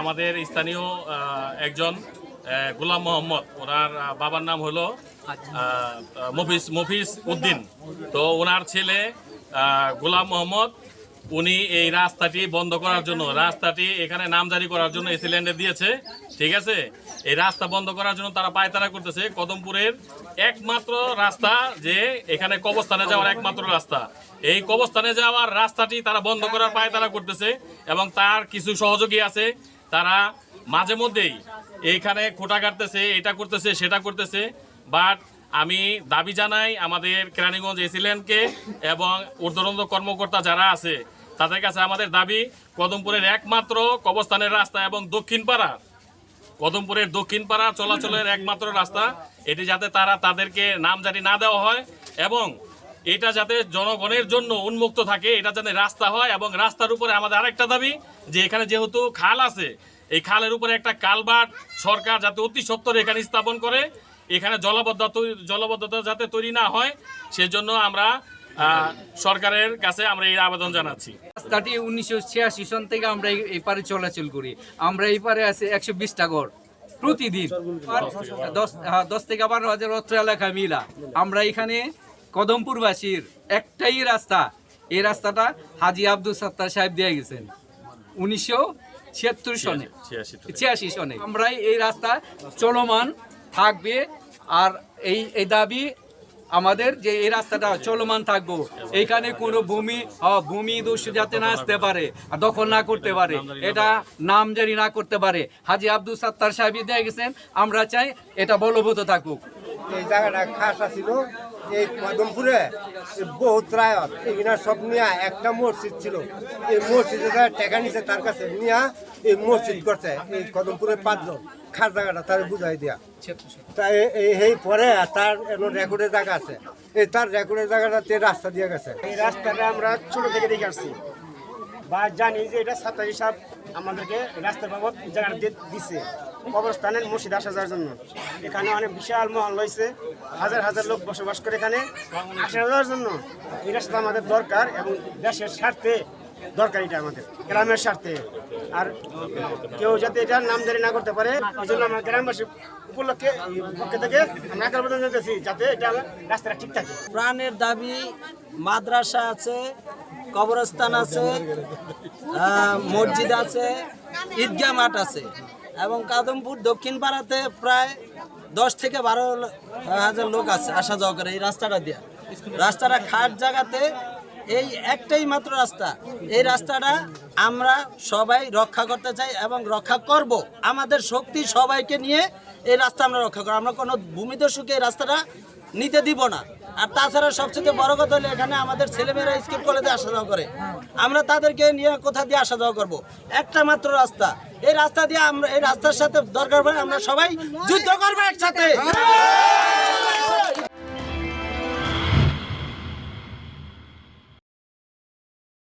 আমাদের স্থানীয় একজন গোলাম মোহাম্মদ। ওনার বাবার নাম হলো মফিস মফিস উদ্দিন। তো ওনার ছেলে গোলাম মোহাম্মদ, উনি এই রাস্তাটি বন্ধ করার জন্য, রাস্তাটি এখানে নামজারি করার জন্য এসিল্যান্ডে দিয়েছে। ঠিক আছে? এই রাস্তা বন্ধ করার জন্য তারা পায়তারা করতেছে। কদমপুরের একমাত্র রাস্তা যে এখানে কবস্থানে যাওয়ার একমাত্র রাস্তা। এই কবস্থানে যাওয়ার রাস্তাটি তারা বন্ধ করার পায়তারা করতেছে এবং তার কিছু সহযোগী আছে। তারা মাঝে মধ্যেই এইখানে খোটা কাটতেছে, এটা করতেছে, সেটা করতেছে। বাট আমি দাবি জানাই আমাদের কেরানীগঞ্জ এসিল্যান্ডকে এবং ঊর্ধ্বতন কর্মকর্তা যারা আছে, তাদের কাছে আমাদের দাবি, কদমপুরের একমাত্র কবস্থানের রাস্তা এবং দক্ষিণ পাড়া কদমপুরের দক্ষিণ পাড়া চলাচলের একমাত্র রাস্তা। এটি যাতে তারা তাদেরকে নাম নামজারি না দেওয়া হয় এবং এটা যাতে জনগণের জন্য উন্মুক্ত থাকে, এটা যাতে রাস্তা হয় এবং রাস্তার উপরে আমাদের আরেকটা দাবি যে এখানে যেহেতু খাল আছে, এই খালের উপরে একটা কালবাট সরকার যাতে অতি সত্তর এখানে স্থাপন করে, এখানে জলবদ্ধতা জলবদ্ধতা যাতে তৈরি না হয়, সেজন্য আমরা সরকারের কাছে আমরা এই আবেদন জানাচ্ছি। রাস্তাটি উনিশশো ছিয়াশি সন থেকে আমরা এই- পারে চলাচল করি। আমরা এই পারে আছে একশো বিশটা ঘর প্রতিদিন। দশ হ্যাঁ, থেকে বারো হাজার অত্র এলাকা মিলা। আমরা এখানে কদমপুরবাসীর একটাই রাস্তা। এই রাস্তাটা হাজি আব্দুল সাত্তার সাহেব দিয়ে গেছেন। উনিশশো ছিয়াত্তর সনে। ছিয়াশি ছিয়াশি সনে। আমরা এই রাস্তা চলমান থাকবে। আর এই এই দাবি আমাদের যে এই রাস্তাটা চলমান থাকব এখানে কোনো ভূমি ভূমি দোষ যাতে না আসতে পারে দখল না করতে পারে, এটা নাম জারি না করতে পারে। হাজি আব্দুল সাত্তার সাহেব দিয়ে গেছেন, আমরা চাই এটা বলবৎ থাকুক। এই জায়গাটা খাসা ছিল এই কদমপুরে এই বহুত রায়ত সব নিয়ে একটা মসজিদ ছিল। এই মসজিদে যারা টাকা নিছে তার কাছে নিয়ে এই মসজিদ করছে, এই কদমপুরে পাঁচজন। খাস জায়গাটা তার বুঝাই দিয়া। তাই এই পরে তার রেকর্ডের জায়গা আছে। এই তার রেকর্ডের জায়গাটাতে রাস্তা দিয়ে গেছে। এই রাস্তাটা আমরা ছোট থেকে দেখে আসছি। বা জানি যে এটা সাতাশি সাহেব আমাদেরকে রাস্তার বাবদ জায়গা দিচ্ছে কবরস্থানের মসজিদ আসা যাওয়ার জন্য। এখানে অনেক বিশাল মহল রয়েছে। হাজার হাজার লোক বসবাস করে এখানে। আসা যাওয়ার জন্য এই রাস্তা আমাদের দরকার এবং দেশের স্বার্থে দরকার এটা আমাদের, গ্রামের স্বার্থে। আর কেউ যাতে এটা নামজারি না করতে পারে, এই জন্য আমরা গ্রামবাসী উপলক্ষে পক্ষে থেকে আমরা আবেদন যাতে এটা রাস্তাটা ঠিক থাকে। প্রাণের দাবি মাদ্রাসা আছে কবরস্থান আছে মসজিদ আছে, ঈদগাহ মাঠ আছে। এবং কাদমপুর দক্ষিণ পাড়াতে প্রায় দশ থেকে বারো হাজার লোক আছে, আসা যাওয়া করে এই রাস্তাটা দিয়ে। রাস্তাটা খাট জায়গাতে, এই একটাই মাত্র রাস্তা। এই রাস্তাটা আমরা সবাই রক্ষা করতে চাই এবং রক্ষা করব। আমাদের শক্তি সবাইকে নিয়ে এই রাস্তা আমরা রক্ষা করব। আমরা কোনো ভূমিদস্যুকে এই রাস্তাটা নিতে দিব না। আর তাছাড়া সবচেয়ে বড় কথা হলো এখানে আমাদের ছেলেমেয়েরা স্কুল কলেজে আসা যাওয়া করে। আমরা তাদেরকে নিয়ে কোথা দিয়ে আসা যাওয়া করব? একটা মাত্র রাস্তা। এই রাস্তা দিয়ে আমরা এই রাস্তার সাথে দরকার পড়ে আমরা সবাই যুদ্ধ করব একসাথে।